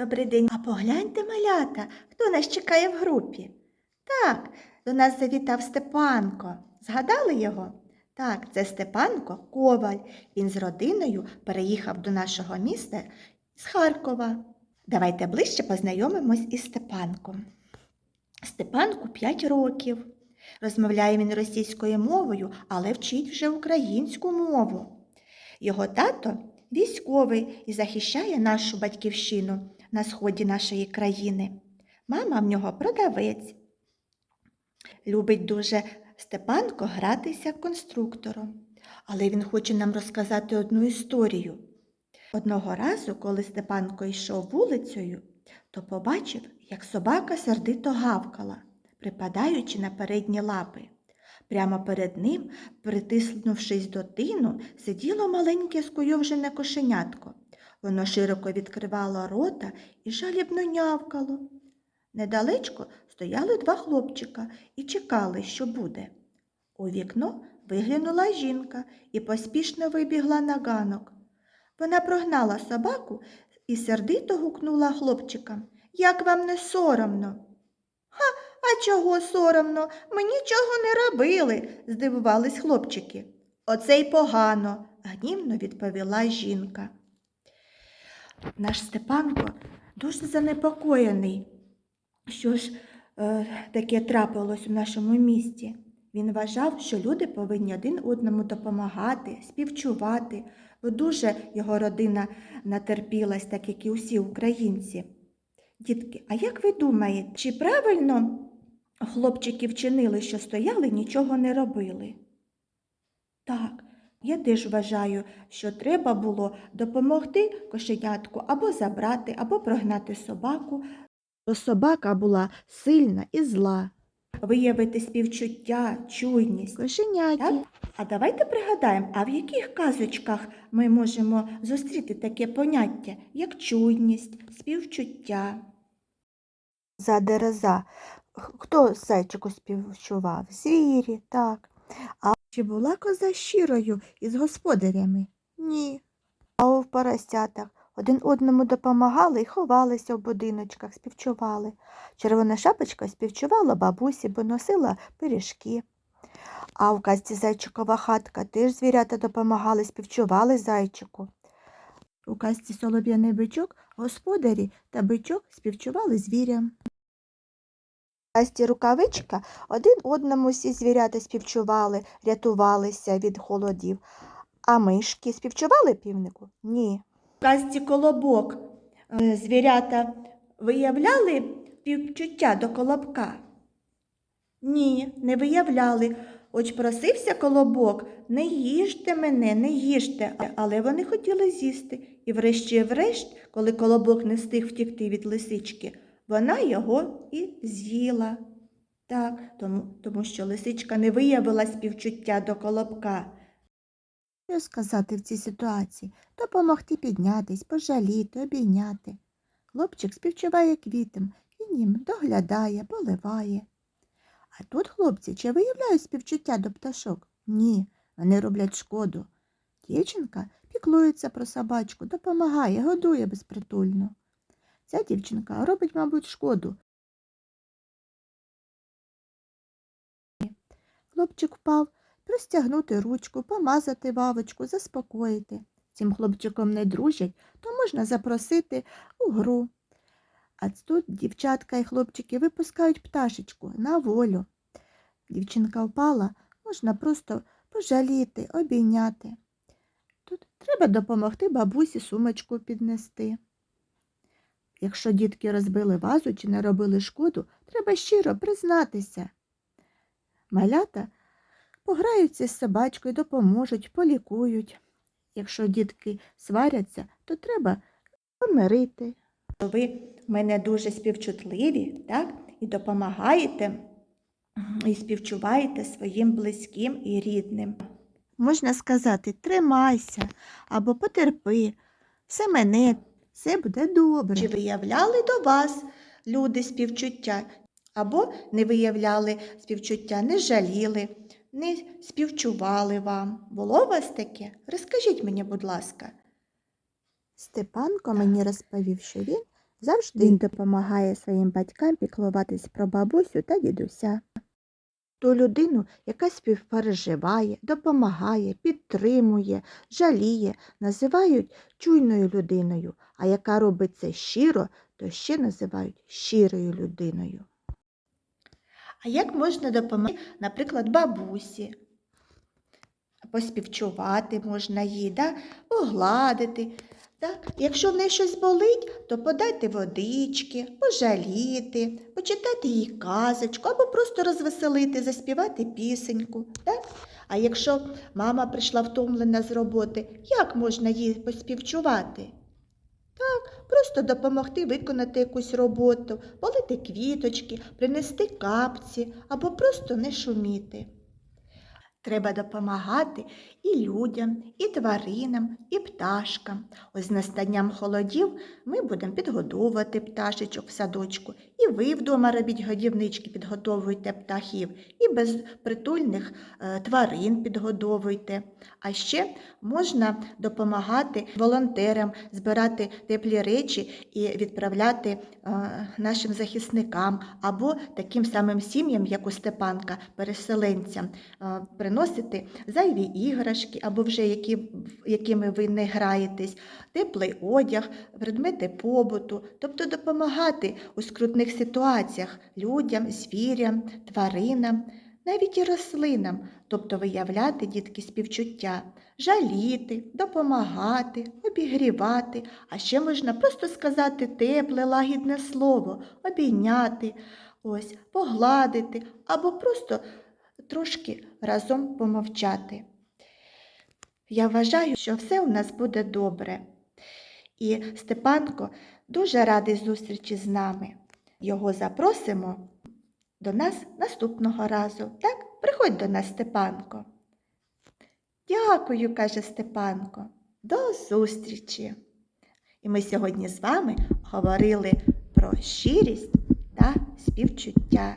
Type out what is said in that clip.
Добрий день. А погляньте, малята, хто нас чекає в групі. Так, до нас завітав Степанко. Згадали його? Так, це Степанко Коваль. Він з родиною переїхав до нашого міста з Харкова. Давайте ближче познайомимось із Степанком. Степанку 5 років. Розмовляє він російською мовою, але вчить вже українську мову. Його тато військовий і захищає нашу батьківщину на сході нашої країни. Мама в нього продавець. Любить дуже Степанко гратися конструктором, але він хоче нам розказати одну історію. Одного разу, коли Степанко йшов вулицею, то побачив, як собака сердито гавкала, припадаючи на передні лапи. Прямо перед ним, притиснувшись до тину, сиділо маленьке скуйовжене кошенятко. Воно широко відкривало рота і жалібно нявкало. Недалечко стояли два хлопчика і чекали, що буде. У вікно виглянула жінка і поспішно вибігла на ганок. Вона прогнала собаку і сердито гукнула хлопчикам. Як вам не соромно? А чого соромно? Ми нічого не робили, здивувались хлопчики. Оце й погано, гнівно відповіла жінка. Наш Степанко дуже занепокоєний. Що ж е, таке трапилось у нашому місті? Він вважав, що люди повинні один одному допомагати, співчувати, бо дуже його родина натерпілась, так як і усі українці. Дітки, а як ви думаєте, чи правильно хлопчики вчинили, що стояли, нічого не робили? Так, я теж вважаю, що треба було допомогти кошенятку або забрати, або прогнати собаку, бо собака була сильна і зла. Виявити співчуття, чуйність. Кошеняті. Так? А давайте пригадаємо, а в яких казочках ми можемо зустріти таке поняття, як чуйність, співчуття? За дереза. Хто зайчику співчував? Звірі, так. А чи була коза щирою із господарями? Ні. А у поросятах один одному допомагали і ховалися в будиночках, співчували. Червона шапочка співчувала бабусі, бо носила пиріжки. А в казці зайчикова хатка теж звірята допомагали, співчували зайчику. У казці солов'яний бичок господарі та бичок співчували звірям. Казці рукавичка один одному всі звірята співчували, рятувалися від холодів. А мишки співчували півнику? Ні. Казці колобок е, звірята виявляли співчуття до колобка? Ні, не виявляли. Хоч просився колобок, не їжте мене, не їжте, але вони хотіли з'їсти. І врешті-врешт, коли колобок не встиг втікти від лисички, вона його і з'їла. Так, тому, тому що лисичка не виявила співчуття до колобка. Що сказати в цій ситуації? Допомогти піднятись, пожаліти, обійняти. Хлопчик співчуває квітам, він їм доглядає, поливає. А тут хлопці чи виявляють співчуття до пташок? Ні, вони роблять шкоду. Дівчинка піклується про собачку, допомагає, годує безпритульно. Ця дівчинка робить, мабуть, шкоду. Хлопчик впав, простягнути ручку, помазати вавочку, заспокоїти. Цим хлопчиком не дружать, то можна запросити у гру. А тут дівчатка і хлопчики випускають пташечку на волю. Дівчинка впала, можна просто пожаліти, обійняти. Тут треба допомогти бабусі сумочку піднести. Якщо дітки розбили вазу чи не робили шкоду, треба щиро признатися. Малята пограються з собачкою, допоможуть, полікують. Якщо дітки сваряться, то треба помирити. Ви мене дуже співчутливі, так? І допомагаєте, і співчуваєте своїм близьким і рідним. Можна сказати, тримайся або потерпи, все мене, все буде добре. Чи виявляли до вас люди співчуття? Або не виявляли співчуття, не жаліли, не співчували вам. Було у вас таке? Розкажіть мені, будь ласка. Степанко мені розповів, що він Завжди він допомагає своїм батькам піклуватись про бабусю та дідуся. Ту людину, яка співпереживає, допомагає, підтримує, жаліє, називають чуйною людиною, а яка робить це щиро, то ще називають щирою людиною. А як можна допомогти, наприклад, бабусі? Поспівчувати можна їй, да? погладити. Так? Якщо в неї щось болить, то подайте водички, пожаліти, почитати їй казочку або просто розвеселити, заспівати пісеньку. Так? А якщо мама прийшла втомлена з роботи, як можна їй поспівчувати? Так, просто допомогти виконати якусь роботу, полити квіточки, принести капці або просто не шуміти. Треба допомагати і людям, і тваринам, і пташкам. Ось з настанням холодів ми будемо підгодовувати пташечок в садочку. І ви вдома робіть годівнички, підготовуйте птахів, і безпритульних е, тварин підгодовуйте. А ще можна допомагати волонтерам збирати теплі речі і відправляти е, нашим захисникам або таким самим сім'ям, як у Степанка, переселенцям, е, приносити зайві іграшки або вже які, якими ви не граєтесь, теплий одяг, предмети побуту, тобто допомагати у скрутних ситуаціях людям, звірям, тваринам, навіть і рослинам, тобто виявляти дітки співчуття, жаліти, допомагати, обігрівати, а ще можна просто сказати тепле, лагідне слово, обійняти, ось, погладити або просто трошки разом помовчати. Я вважаю, що все у нас буде добре. І Степанко дуже радий зустрічі з нами. Його запросимо до нас наступного разу. Так, приходь до нас, Степанко. Дякую, каже Степанко. До зустрічі. І ми сьогодні з вами говорили про щирість та співчуття.